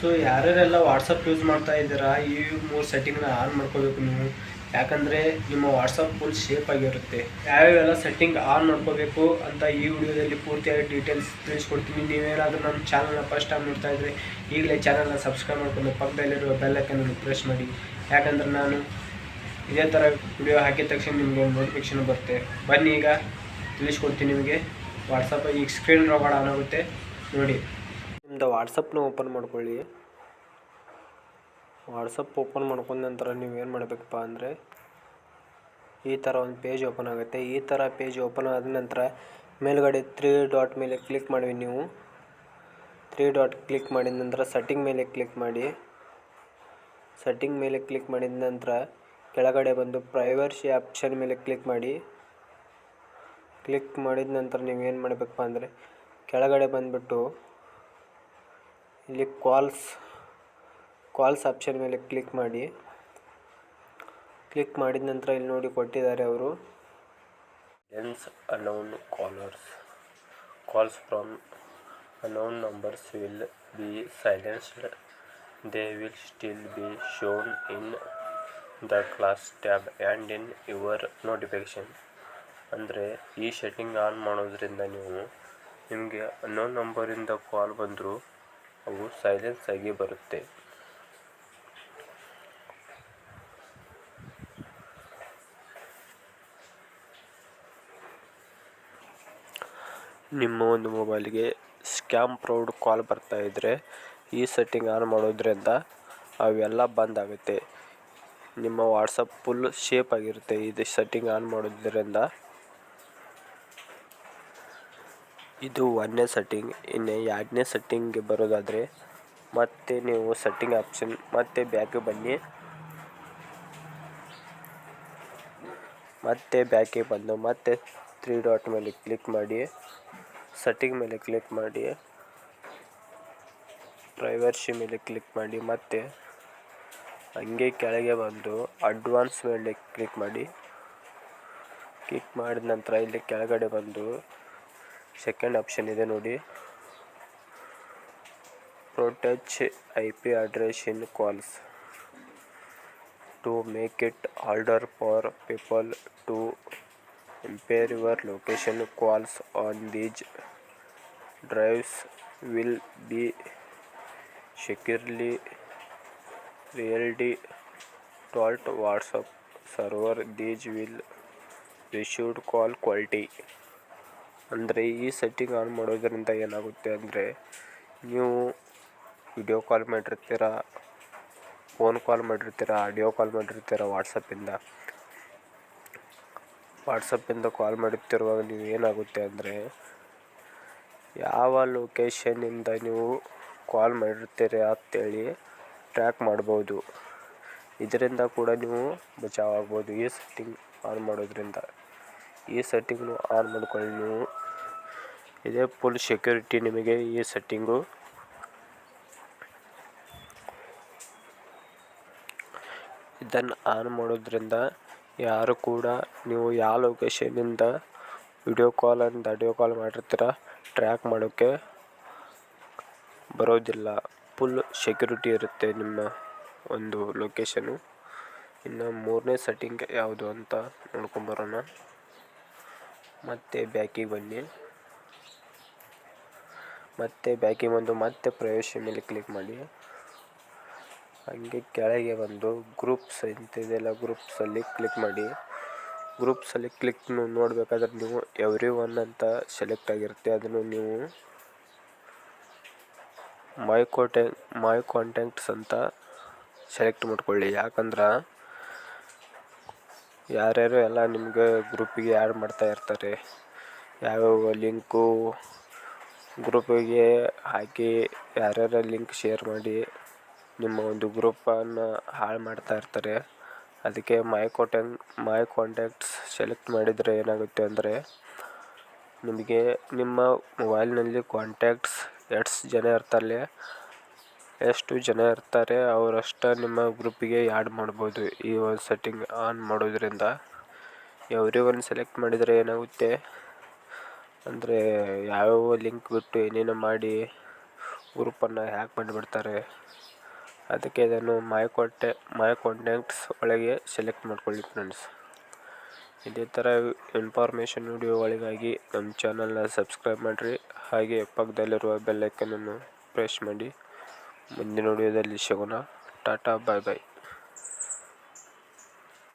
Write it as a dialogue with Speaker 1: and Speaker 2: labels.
Speaker 1: So ಯಾರ್ಯಾರೆಲ್ಲ WhatsApp use ಮಾಡ್ತಾ ಇದ್ದೀರಾ, ಈ ಮೂರು ಸೆಟ್ಟಿಂಗ್ನ ಆನ್ ಮಾಡ್ಕೋಬೇಕು ನೀವು. ಯಾಕಂದರೆ ನಿಮ್ಮ ವಾಟ್ಸಪ್ ಫುಲ್ ಶೇಪ್ ಆಗಿರುತ್ತೆ. ಯಾವ್ಯಾವೆಲ್ಲ ಸೆಟ್ಟಿಂಗ್ ಆನ್ ಮಾಡ್ಕೋಬೇಕು ಅಂತ ಈ ವಿಡಿಯೋದಲ್ಲಿ ಪೂರ್ತಿಯಾಗಿ ಡೀಟೇಲ್ಸ್ ತಿಳಿಸ್ಕೊಡ್ತೀನಿ. ನೀವೇನಾದರೂ ನಮ್ಮ ಚಾನಲ್ನ ಫಸ್ಟ್ ಟೈಮ್ ನೋಡ್ತಾ ಇದ್ದರೆ ಈಗಲೇ ಚಾನಲ್ನ ಸಬ್ಸ್ಕ್ರೈಬ್ ಮಾಡ್ಕೊಂಡು ಪಕ್ಕದಲ್ಲಿರುವ ಬೆಲ್ಲಕ್ಕನ್ನು ಪ್ರೆಸ್ ಮಾಡಿ. ಯಾಕಂದ್ರೆ ನಾನು ಇದೇ ಥರ ವಿಡಿಯೋ ಹಾಕಿದ ತಕ್ಷಣ ನಿಮಗೆ ನೋಟಿಫಿಕೇಷನ್ ಬರುತ್ತೆ. ಬನ್ನಿ ಈಗ, ತಿಳಿಸ್ಕೊಡ್ತೀನಿ ನಿಮಗೆ. ವಾಟ್ಸಪ್ ಈಗ ಸ್ಕ್ರೀನ್ ರೆಕಾರ್ಡ್ ಆನ್ ಆಗುತ್ತೆ. ನೋಡಿ. ನಿಮ್ಮದು ವಾಟ್ಸಪ್ನ ಓಪನ್ ಮಾಡ್ಕೊಳ್ಳಿ. ವಾಟ್ಸಪ್ ಓಪನ್ ಮಾಡ್ಕೊಂಡ ನಂತರ ನೀವೇನು ಮಾಡಬೇಕಪ್ಪ ಅಂದರೆ, ಈ ಥರ ಒಂದು ಪೇಜ್ ಓಪನ್ ಆಗುತ್ತೆ. ಈ ಥರ ಪೇಜ್ ಓಪನ್ ಆದ ನಂತರ ಮೇಲ್ಗಡೆ ತ್ರೀ ಡಾಟ್ ಮೇಲೆ ಕ್ಲಿಕ್ ಮಾಡಿ ನೀವು. ತ್ರೀ ಡಾಟ್ ಕ್ಲಿಕ್ ಮಾಡಿದ ನಂತರ ಸೆಟ್ಟಿಂಗ್ ಮೇಲೆ ಕ್ಲಿಕ್ ಮಾಡಿ. ಸೆಟ್ಟಿಂಗ್ ಮೇಲೆ ಕ್ಲಿಕ್ ಮಾಡಿದ ನಂತರ ಕೆಳಗಡೆ ಬಂದು ಪ್ರೈವರ್ಸಿ ಆಪ್ಷನ್ ಮೇಲೆ ಕ್ಲಿಕ್ ಮಾಡಿ. ಕ್ಲಿಕ್ ಮಾಡಿದ ನಂತರ ನೀವು ಏನು ಮಾಡಬೇಕಪ್ಪ ಅಂದರೆ, ಕೆಳಗಡೆ ಬಂದುಬಿಟ್ಟು ಇಲ್ಲಿ ಕಾಲ್ಸ್ ಕಾಲ್ಸ್ ಆಪ್ಷನ್ ಮೇಲೆ ಕ್ಲಿಕ್ ಮಾಡಿ. ಕ್ಲಿಕ್ ಮಾಡಿದ ನಂತರ ಇಲ್ಲಿ ನೋಡಿ ಕೊಟ್ಟಿದ್ದಾರೆ ಅವರು. ಎನ್ಸ್ unknown callers calls from unknown numbers will be silenced they will still be shown in the calls tab and in your notification ಅಂದರೆ ಈ ಸೆಟ್ಟಿಂಗ್ ಆನ್ ಮಾಡೋದ್ರಿಂದ ನೀವು ನಿಮಗೆ ಅನೌನ್ ನಂಬರಿಂದ ಕಾಲ್ ಬಂದರೂ ಅವು ಸೈಲೆನ್ಸ್ ಆಗಿ ಬರುತ್ತೆ. ನಿಮ್ಮ ಒಂದು ಮೊಬೈಲ್ಗೆ ಸ್ಕ್ಯಾಮ್ ಪ್ರೌಡ್ ಕಾಲ್ ಬರ್ತಾ ಇದ್ದರೆ ಈ ಸೆಟ್ಟಿಂಗ್ ಆನ್ ಮಾಡೋದ್ರಿಂದ ಅವೆಲ್ಲ ಬಂದ್ ಆಗುತ್ತೆ. ನಿಮ್ಮ ವಾಟ್ಸಪ್ ಫುಲ್ ಶೇಪ್ ಆಗಿರುತ್ತೆ. ಇದು ಸೆಟ್ಟಿಂಗ್ ಆನ್ ಮಾಡೋದ್ರಿಂದ ಇದು ಒಂದನೇ ಸೆಟ್ಟಿಂಗ್ ಇನ್ನು ಎರಡನೇ ಸೆಟ್ಟಿಂಗ್ಗೆ ಬರೋದಾದರೆ ಮತ್ತೆ ನೀವು ಸೆಟ್ಟಿಂಗ್ ಆಪ್ಷನ್ ಮತ್ತೆ ಬ್ಯಾಕಿಗೆ ಬನ್ನಿ. ಮತ್ತೆ ಬ್ಯಾಕಿಗೆ ಬಂದು ಮತ್ತೆ ತ್ರೀ ಡಾಟ್ ಮೇಲೆ ಕ್ಲಿಕ್ ಮಾಡಿ ಸೆಟ್ಟಿಂಗ್ ಮೇಲೆ ಕ್ಲಿಕ್ ಮಾಡಿ ಪ್ರೈವರ್ಸಿ ಮೇಲೆ ಕ್ಲಿಕ್ ಮಾಡಿ, ಮತ್ತೆ ಹಂಗೆ ಕೆಳಗೆ ಬಂದು ಅಡ್ವಾನ್ಸ್ ಮೇಲೆ ಕ್ಲಿಕ್ ಮಾಡಿ. ಕ್ಲಿಕ್ ಮಾಡಿದ ನಂತರ ಇಲ್ಲಿ ಕೆಳಗಡೆ ಬಂದು ಸೆಕೆಂಡ್ ಆಪ್ಷನ್ ಇದೆ ನೋಡಿ. Protect I P address in calls to make it harder for people to impair your location calls on these drives will be securely relayed ಟಾಲ್ಟ್ WhatsApp server these will issued call quality. ಅಂದರೆ ಈ setting on ಮಾಡೋದ್ರಿಂದ ಏನಾಗುತ್ತೆ ಅಂದರೆ ನೀವು video call ಮಾಡಿರ್ತೀರ phone call ಮಾಡಿರ್ತೀರ audio call ಮಾಡಿರ್ತೀರ ವಾಟ್ಸಪ್ಪಿಂದ ವಾಟ್ಸಪ್ಪಿಂದ ಕಾಲ್ ಮಾಡುತ್ತಿರುವಾಗ ನೀವು ಏನಾಗುತ್ತೆ ಅಂದರೆ ಯಾವ ಲೊಕೇಶನ್ನಿಂದ ನೀವು ಕಾಲ್ ಮಾಡಿರ್ತೀರಿ ಅಂತೇಳಿ ಟ್ರ್ಯಾಕ್ ಮಾಡ್ಬೋದು. ಇದರಿಂದ ಕೂಡ ನೀವು ಬಚಾವ್ ಆಗ್ಬೋದು ಈ ಸೆಟ್ಟಿಂಗ್ ಆನ್ ಮಾಡೋದ್ರಿಂದ. ಈ ಸೆಟ್ಟಿಂಗ್ನು ಆನ್ ಮಾಡ್ಕೊಳ್ಳಿ ನೀವು ಇದೇ ಫುಲ್ ಸೆಕ್ಯೂರಿಟಿ ನಿಮಗೆ ಈ ಸೆಟ್ಟಿಂಗು ಇದನ್ನು ಆನ್ ಮಾಡೋದ್ರಿಂದ ಯಾರು ಕೂಡ ನೀವು ಯಾವ ಲೊಕೇಶನಿಂದ video call and audio call ಮಾಡಿರ್ತೀರ track ಮಾಡೋಕ್ಕೆ ಬರೋದಿಲ್ಲ. ಫುಲ್ ಸೆಕ್ಯೂರಿಟಿ ಇರುತ್ತೆ ನಿಮ್ಮ ಒಂದು ಲೊಕೇಶನು ಇನ್ನು ಮೂರನೇ ಸೆಟ್ಟಿಂಗ್ ಯಾವುದು ಅಂತ ನೋಡ್ಕೊಂಬರೋಣ ಮತ್ತೆ ಬ್ಯಾಕಿಗೆ ಬನ್ನಿ. ಮತ್ತೆ ಬ್ಯಾಕಿಗೆ ಬಂದು ಮತ್ತೆ ಪ್ರವೇಶ ಮೇಲೆ ಕ್ಲಿಕ್ ಮಾಡಿ. ಹಂಗೆ ಕೆಳಗೆ ಬಂದು ಗ್ರೂಪ್ಸ್ ಇಂತಿದೆಲ್ಲ ಗ್ರೂಪ್ಸಲ್ಲಿ ಕ್ಲಿಕ್ ಮಾಡಿ. ಗ್ರೂಪ್ಸಲ್ಲಿ ಕ್ಲಿಕ್ ನೋಡಬೇಕಾದ್ರೆ ನೀವು ಎವ್ರಿ ಒನ್ ಅಂತ ಸೆಲೆಕ್ಟ್ ಆಗಿರುತ್ತೆ. ಅದನ್ನು ನೀವು ಮೈ ಕೋಟೆ ಮೈ ಕಾಂಟ್ಯಾಕ್ಟ್ಸ್ ಅಂತ ಸೆಲೆಕ್ಟ್ ಮಾಡ್ಕೊಳ್ಳಿ. ಯಾಕಂದ್ರೆ ಯಾರ್ಯಾರು ಎಲ್ಲ ನಿಮಗೆ ಗ್ರೂಪಿಗೆ ಆ್ಯಡ್ ಮಾಡ್ತಾ ಇರ್ತಾರೆ, ಯಾವ್ಯಾವ ಲಿಂಕು ಗ್ರೂಪಿಗೆ ಹಾಕಿ ಯಾರ್ಯಾರ ಲಿಂಕ್ ಶೇರ್ ಮಾಡಿ ನಿಮ್ಮ ಒಂದು ಗ್ರೂಪನ್ನು ಹಾಳು ಮಾಡ್ತಾ ಇರ್ತಾರೆ. ಅದಕ್ಕೆ ಮೈ ಕೊಟೆನ್, ಮೈ ಕಾಂಟ್ಯಾಕ್ಟ್ಸ್ ಸೆಲೆಕ್ಟ್ ಮಾಡಿದರೆ ಏನಾಗುತ್ತೆ ಅಂದರೆ ನಿಮಗೆ ನಿಮ್ಮ ಮೊಬೈಲ್ನಲ್ಲಿ ಕಾಂಟ್ಯಾಕ್ಟ್ಸ್ ಎಷ್ಟು ಜನ ಇರ್ತಾರೆ ಎಷ್ಟು ಜನ ಇರ್ತಾರೆ ಅವರಷ್ಟ ನಿಮ್ಮ ಗ್ರೂಪಿಗೆ ಆ್ಯಡ್ ಮಾಡ್ಬೋದು ಈ ಒಂದು ಸೆಟ್ಟಿಂಗ್ ಆನ್ ಮಾಡೋದ್ರಿಂದ. ಎವ್ರಿ ಒನ್ ಸೆಲೆಕ್ಟ್ ಮಾಡಿದರೆ ಏನಾಗುತ್ತೆ ಅಂದರೆ ಯಾವ್ಯಾವ ಲಿಂಕ್ ಬಿಟ್ಟು ಏನೇನೋ ಮಾಡಿ ಗ್ರೂಪನ್ನು ಹ್ಯಾಕ್ ಮಾಡಿಬಿಡ್ತಾರೆ. ಅದಕ್ಕೆ ಇದನ್ನು ಮೈ ಕಾಂಟೆ ಮೈ ಕಾಂಟ್ಯಾಕ್ಟ್ಸ್ ಒಳಗೆ ಸೆಲೆಕ್ಟ್ ಮಾಡ್ಕೊಳ್ಳಿ ಫ್ರೆಂಡ್ಸ್. ಇದೇ ಥರ ಇನ್ಫಾರ್ಮೇಷನ್ ವಿಡಿಯೋಗಳಿಗಾಗಿ ನಮ್ಮ ಚಾನಲ್ನ ಸಬ್ಸ್ಕ್ರೈಬ್ ಮಾಡಿರಿ. ಹಾಗೆ ಪಕ್ಕದಲ್ಲಿರುವ ಬೆಲ್ಲೈಕನನ್ನು ಪ್ರೆಸ್ ಮಾಡಿ. ಮುಂದಿನ ವಿಡಿಯೋದಲ್ಲಿ ಸಿಗೋಣ. ಟಾಟಾ, ಬಾಯ್ ಬಾಯ್.